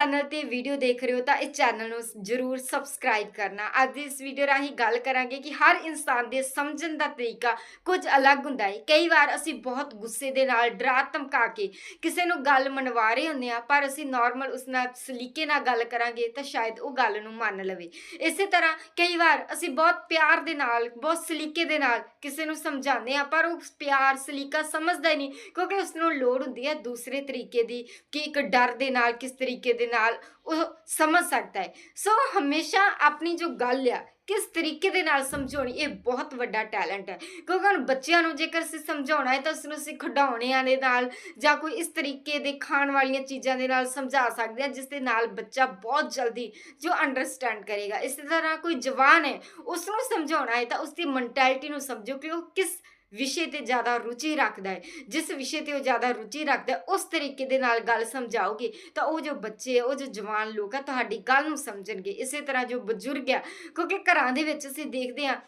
Channel ਤੇ video ਦੇਖ ਰਹੇ ਹੋ ਤਾਂ ਇਸ ਚੈਨਲ ਨੂੰ ਜਰੂਰ ਸਬਸਕ੍ਰਾਈਬ ਕਰਨਾ। ਅੱਜ ਦੀ ਇਸ ਵੀਡੀਓ ਰਾਹੀਂ ਗੱਲ ਕਰਾਂਗੇ ਕਿ ਹਰ ਇਨਸਾਨ ਦੇ ਸਮਝਣ ਦਾ ਤਰੀਕਾ ਕੁਝ ਅਲੱਗ ਹੁੰਦਾ ਹੈ। ਕਈ ਵਾਰ ਅਸੀਂ ਬਹੁਤ ਗੁੱਸੇ ਦੇ ਨਾਲ ਡਰਾ ਧਮਕਾ ਕੇ ਕਿਸੇ ਨੂੰ ਗੱਲ ਮਨਵਾ ਰਹੇ ਹੁੰਦੇ ਆ ਪਰ ਅਸੀਂ ਨਾਰਮਲ ਉਸ ਨਾਲ ਸਲੀਕੇ ਨਾਲ ਗੱਲ ਕਰਾਂਗੇ ਤਾਂ ਸ਼ਾਇਦ ਉਹ ਗੱਲ ਨੂੰ ਮੰਨ ਲਵੇ। ਇਸੇ ਤਰ੍ਹਾਂ ਕਈ ਵਾਰ ਅਸੀਂ ਬਹੁਤ ਪਿਆਰ ਦੇ ਨਾਲ, ਬਹੁਤ ਸਲੀਕੇ ਦੇ ਨਾਲ ਕਿਸੇ ਨੂੰ ਸਮਝਾਉਂਦੇ ਆ ਪਰ ਉਹ ਪਿਆਰ, ਸਲੀਕਾ ਸਮਝਦਾ ਹੀ ਨਹੀਂ ਕਿਉਂਕਿ ਉਸ ਨੂੰ ਲੋੜ ਹੁੰਦੀ ਹੈ ਦੂਸਰੇ ਤਰੀਕੇ ਦੀ ਕਿ ਇੱਕ ਡਰ ਦੇ ਨਾਲ ਕਿਸ ਤਰੀਕੇ ਦੇ ਨਾਲ ਉਹ ਸਮਝ ਸਕਦਾ ਹੈ। ਸੋ ਹਮੇਸ਼ਾ ਆਪਣੀ ਜੋ ਗੱਲ ਆ, ਕਿਸ ਤਰੀਕੇ ਦੇ ਨਾਲ ਸਮਝਾਉਣੀ, ਇਹ ਬਹੁਤ ਵੱਡਾ ਟੈਲੈਂਟ ਹੈ। ਕਿਉਂਕਿ ਹੁਣ ਬੱਚਿਆਂ ਨੂੰ ਜੇਕਰ ਅਸੀਂ ਸਮਝਾਉਣਾ ਹੈ ਤਾਂ ਉਸ ਨੂੰ ਅਸੀਂ ਖਿਡੌਣਿਆਂ ਦੇ ਨਾਲ ਜਾਂ ਕੋਈ ਇਸ ਤਰੀਕੇ ਦੇ ਖਾਣ ਵਾਲੀਆਂ ਚੀਜ਼ਾਂ ਦੇ ਨਾਲ ਸਮਝਾ ਸਕਦੇ ਹਾਂ, ਜਿਸ ਦੇ ਨਾਲ ਬੱਚਾ ਬਹੁਤ ਜਲਦੀ ਜੋ ਅੰਡਰਸਟੈਂਡ ਕਰੇਗਾ। ਇਸੇ ਤਰ੍ਹਾਂ ਕੋਈ ਜਵਾਨ ਹੈ ਉਸ ਨੂੰ ਸਮਝਾਉਣਾ ਹੈ ਤਾਂ ਉਸ ਦੀ ਮੈਂਟੈਲਿਟੀ ਨੂੰ ਸਮਝੋ ਕਿ ਉਹ ਕਿਸ ਵਿਸ਼ੇ ਤੇ ਜ਼ਿਆਦਾ ਰੁਚੀ ਰੱਖਦਾ ਹੈ, ਜਿਸ ਵਿਸ਼ੇ ਤੇ ਉਹ ਜ਼ਿਆਦਾ ਰੁਚੀ ਰੱਖਦਾ ਹੈ, ਉਸ ਤਰੀਕੇ ਦੇ ਨਾਲ ਗੱਲ ਸਮਝਾਓਗੇ ਤਾਂ ਉਹ ਜੋ ਬੱਚੇ ਆ, ਉਹ ਜੋ ਜਵਾਨ ਲੋਕ ਆ, ਤੁਹਾਡੀ ਗੱਲ ਨੂੰ ਸਮਝਣਗੇ। ਇਸੇ ਤਰ੍ਹਾਂ ਜੋ ਬਜ਼ੁਰਗ ਆ, ਕਿਉਂਕਿ ਘਰਾਂ ਦੇ ਵਿੱਚ ਅਸੀਂ ਦੇਖਦੇ ਆ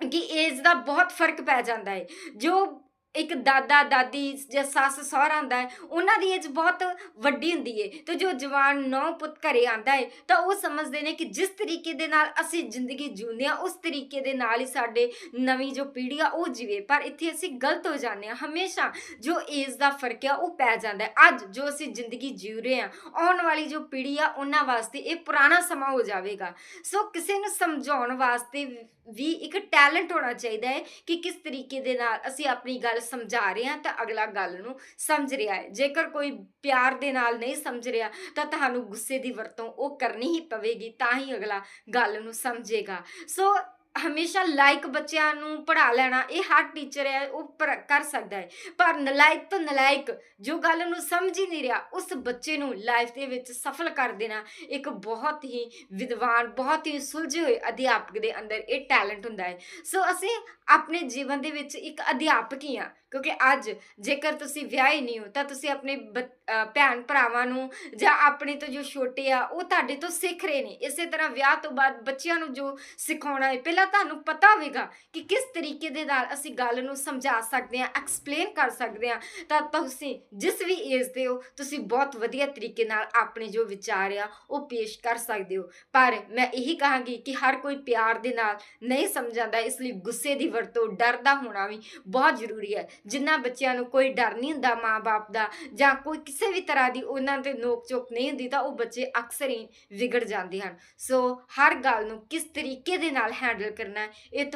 ਕਿ ਏਜ ਦਾ ਬਹੁਤ ਫ਼ਰਕ ਪੈ ਜਾਂਦਾ ਹੈ। ਜੋ ਇੱਕ ਦਾਦਾ, ਦਾਦੀ ਜਾਂ ਸੱਸ ਸਹੁਰਾ ਹੁੰਦਾ ਹੈ, ਉਹਨਾਂ ਦੀ ਏਜ ਬਹੁਤ ਵੱਡੀ ਹੁੰਦੀ ਹੈ ਤੇ ਜੋ ਜਵਾਨ ਨੌ ਪੁੱਤ ਘਰੇ ਆਂਦਾ ਹੈ ਤਾਂ ਉਹ ਸਮਝਦੇ ਨੇ ਕਿ ਜਿਸ ਤਰੀਕੇ ਦੇ ਨਾਲ ਅਸੀਂ ਜ਼ਿੰਦਗੀ ਜਿਉਂਦੇ ਆ ਉਸ ਤਰੀਕੇ ਦੇ ਨਾਲ ਹੀ ਸਾਡੇ ਨਵੀਂ ਜੋ ਪੀੜ੍ਹੀ ਆ, ਉਹ ਜੀਵੇ। ਪਰ ਇੱਥੇ ਅਸੀਂ ਗਲਤ ਹੋ ਜਾਂਦੇ ਆ ਹਮੇਸ਼ਾ ਜੋ ਏਜ ਦਾ ਫ਼ਰਕ ਆ, ਉਹ ਪੈ ਜਾਂਦਾ ਹੈ। ਅੱਜ ਜੋ ਅਸੀਂ ਜ਼ਿੰਦਗੀ ਜੀ ਰਹੇ ਆ ਆਉਣ ਵਾਲੀ ਜੋ ਪੀੜ੍ਹੀ ਆ, ਉਹਨਾਂ ਵਾਸਤੇ ਇਹ ਪੁਰਾਣਾ ਸਮਾਂ ਹੋ ਜਾਵੇਗਾ। ਸੋ ਕਿਸੇ ਨੂੰ ਸਮਝਾਉਣ ਵਾਸਤੇ ਵੀ ਇੱਕ ਟੈਲੈਂਟ ਹੋਣਾ ਚਾਹੀਦਾ ਹੈ ਕਿ ਕਿਸ ਤਰੀਕੇ ਦੇ ਨਾਲ ਅਸੀਂ ਆਪਣੀ ਗੱਲ ਸਮਝਾ ਰਹੇ ਹਾਂ ਤਾਂ ਅਗਲਾ ਗੱਲ ਨੂੰ ਸਮਝ ਰਿਹਾ ਹੈ। ਜੇਕਰ ਕੋਈ ਪਿਆਰ ਦੇ ਨਾਲ ਨਹੀਂ ਸਮਝ ਰਿਹਾ ਤਾਂ ਤੁਹਾਨੂੰ ਗੁੱਸੇ ਦੀ ਵਰਤੋਂ ਉਹ ਕਰਨੀ ਹੀ ਪਵੇਗੀ, ਤਾਂ ਹੀ ਅਗਲਾ ਗੱਲ ਨੂੰ ਸਮਝੇਗਾ। ਸੋ ਹਮੇਸ਼ਾ ਲਾਇਕ ਬੱਚਿਆਂ ਨੂੰ ਪੜ੍ਹਾ ਲੈਣਾ, ਇਹ ਹਰ ਟੀਚਰ ਹੈ, ਉਹ ਪਰ- ਕਰ ਸਕਦਾ ਹੈ। ਪਰ ਨਲਾਇਕ ਤੋਂ ਨਲਾਇਕ ਜੋ ਗੱਲ ਨੂੰ ਸਮਝ ਹੀ ਨਹੀਂ ਰਿਹਾ, ਉਸ ਬੱਚੇ ਨੂੰ ਲਾਈਫ ਦੇ ਵਿੱਚ ਸਫਲ ਕਰ ਦੇਣਾ ਇੱਕ ਬਹੁਤ ਹੀ ਵਿਦਵਾਨ, ਬਹੁਤ ਹੀ ਸੁਲਝੇ ਹੋਏ ਅਧਿਆਪਕ ਦੇ ਅੰਦਰ ਇਹ ਟੈਲੈਂਟ ਹੁੰਦਾ ਹੈ। ਸੋ ਅਸੀਂ ਆਪਣੇ ਜੀਵਨ ਦੇ ਵਿੱਚ ਇੱਕ ਅਧਿਆਪਕ ਹੀ ਹਾਂ, ਕਿਉਂਕਿ ਅੱਜ ਜੇਕਰ ਤੁਸੀਂ ਵਿਆਹੇ ਨਹੀਂ ਹੋ, ਤਾਂ ਤੁਸੀਂ ਆਪਣੇ ਬ- ਅਹ ਭੈਣ ਭਰਾਵਾਂ ਨੂੰ ਜਾਂ ਆਪਣੇ ਤੋਂ ਜੋ ਛੋਟੇ ਆ, ਉਹ ਤੁਹਾਡੇ ਤੋਂ ਸਿੱਖ ਰਹੇ ਨੇ। ਇਸੇ ਤਰ੍ਹਾਂ ਵਿਆਹ ਤੋਂ ਬਾਅਦ ਬੱਚਿਆਂ ਨੂੰ ਜੋ ਸਿਖਾਉਣਾ ਹੈ, ਪਹਿਲਾਂ ਤੁਹਾਨੂੰ ਪਤਾ ਹੋਵੇਗਾ ਕਿ ਕਿਸ ਤਰੀਕੇ ਦੇ ਨਾਲ ਅਸੀਂ ਗੱਲ ਨੂੰ ਸਮਝਾ ਸਕਦੇ ਹਾਂ ਐਕਸਪਲੇਨ ਕਰ ਸਕਦੇ ਹਾਂ। ਤਾਂ ਤੁਸੀਂ ਜਿਸ ਵੀ ਏਜ ਦੇ ਹੋ, ਤੁਸੀਂ ਬਹੁਤ ਵਧੀਆ ਤਰੀਕੇ ਨਾਲ ਆਪਣੇ ਜੋ ਵਿਚਾਰ ਆ, ਉਹ ਪੇਸ਼ ਕਰ ਸਕਦੇ ਹੋ। ਪਰ ਮੈਂ ਇਹੀ ਕਹਾਂਗੀ ਕਿ ਹਰ ਕੋਈ ਪਿਆਰ ਦੇ ਨਾਲ ਨਹੀਂ ਸਮਝਾਂਦਾ ਇਸ ਲਈ ਗੁੱਸੇ ਦੀ ਵਰਤੋਂ ਡਰ ਦਾ ਹੋਣਾ ਵੀ ਬਹੁਤ ਜ਼ਰੂਰੀ ਹੈ। ਜਿੰਨਾ ਬੱਚਿਆਂ ਨੂੰ ਕੋਈ ਡਰ ਨਹੀਂ ਹੁੰਦਾ ਮਾਪੇ ਦਾ ਜਾਂ ਕੋਈ ਕਿਸੇ ਵੀ ਤਰ੍ਹਾਂ ਦੀ ਉਹਨਾਂ ਤੇ ਨੋਕ ਚੋਕ ਨਹੀਂ ਹੁੰਦੀ, ਤਾਂ ਉਹ ਬੱਚੇ ਅਕਸਰ ਹੀ ਵਿਗੜ ਜਾਂਦੇ ਹਨ। ਸੋ ਹਰ ਗੱਲ ਨੂੰ ਕਿਸ ਤਰੀਕੇ ਦੇ ਨਾਲ ਹੈਂਡਲ ਕਰਨਾ ਹੈ। ਇਹ